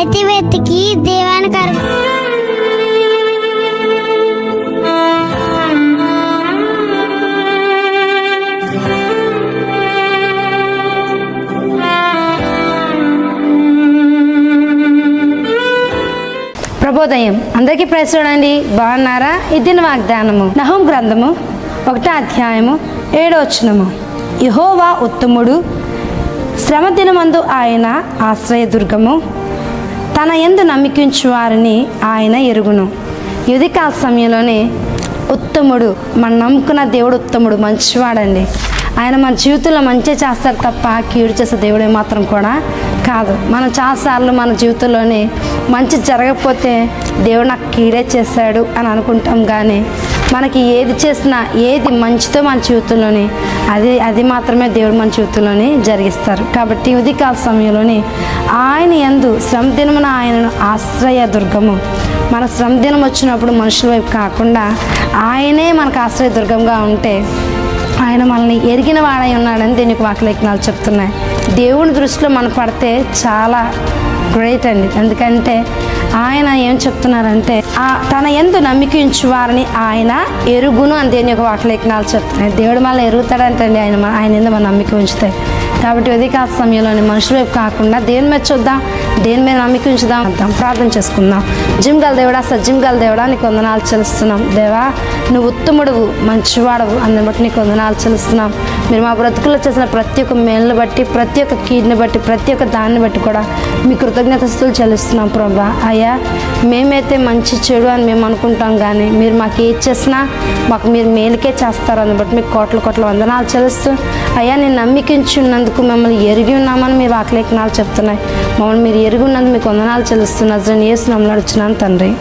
ప్రతి వ్యక్తికి దేవానికి ప్రభోదయం అందరికీ ప్రైజ్ చూడండి. బాగున్నారా? ఇది వాగ్దానము. నహం గ్రంథము ఒకటో అధ్యాయము ఏడో వచనము. యహోవా ఉత్తముడు శ్రమ దినమందు ఆయన ఆశ్రయదుర్గము తన ఎందు నమ్మికించు వారిని ఆయన ఎరుగును. యుధికాల సమయంలోనే ఉత్తముడు మనం నమ్ముకున్న దేవుడు ఉత్తముడు మంచివాడండి. ఆయన మన జీవితంలో మంచి చేస్తారు తప్ప కీడు చేసే దేవుడు మాత్రం కూడా కాదు. మనం చాలాసార్లు మన జీవితంలోనే మంచి జరగకపోతే దేవుడు నాకు కీడే చేశాడు అని అనుకుంటాం కానీ మనకి ఏది చేసినా ఏది మంచితో మన జీవితంలోని అది అది మాత్రమే దేవుడు మన జీవితంలోని జరిగిస్తారు. కాబట్టి ఉదయకాల సమయంలోని ఆయన ఎందు శ్రమ దినమున ఆయనను ఆశ్రయ దుర్గము. మన శ్రమ దినం వచ్చినప్పుడు మనుషుల వైపు కాకుండా ఆయనే మనకు ఆశ్రయ దుర్గంగా ఉంటే ఆయన మనల్ని ఎరిగిన వాడై ఉన్నాడని దీనికి వాకలేఖనాలు చెప్తున్నాయి. దేవుని దృష్టిలో మనం పడితే చాలా గ్రేట్ అండి. ఎందుకంటే ఆయన ఏం చెప్తున్నారంటే ఆ తన ఎందు నమ్మికించు వారిని ఆయన ఎరుగును అని దేని యొక్క వాక్యలేఖనాలు చెప్తున్నాయి. దేవుడు మళ్ళీ ఎరుగుతాడంటండి ఆయన మన- ఆయన ఎందు మన నమ్మిక ఉంచుతాయి కాబట్టి ఉదయకాల సమయంలోని మనుషుల వైపు కాకుండా దేని మీద చూద్దాం దేని మీద నమ్మిక ఉంచుదాం అంటాం ప్రార్థన చేసుకుందాం. జిమ్ గల దేవుడా సజ్జిమ్ గల దేవుడా నీకు వందనాలు చెల్లిస్తున్నాం. దేవా నువ్వు ఉత్తముడువు మంచివాడవు అందుని బట్టి నీకు వందనాలు చెల్లిస్తున్నాం. మీరు మా బ్రతుకుల్లో చేసిన ప్రతి ఒక్క మేలుని బట్టి ప్రతి ఒక్క కీడ్ని బట్టి ప్రతి ఒక్క దాన్ని బట్టి కూడా మీ కృతజ్ఞతస్తులు చెల్లిస్తున్నాం ప్రభా. అయ్యా మేమైతే మంచి చెడు అని మేము అనుకుంటాం కానీ మీరు మాకు ఏది చేసినా మాకు మీరు మేలుకే చేస్తారు అని బట్టి మీకు కోట్ల కోట్ల వందనాలు చెల్లిస్తూ అయ్యా నేను నమ్మికించున్నందుకు మిమ్మల్ని ఎరిగి ఉన్నామని మీరు వాక్లేఖనాలు చెప్తున్నాయి. మమ్మల్ని మీరు ఎరిగి ఉన్నందుకు మీకు వందనాలు చెల్లిస్తున్నారు ఏసు నమ్మలు అడుచున్నాను తండ్రి.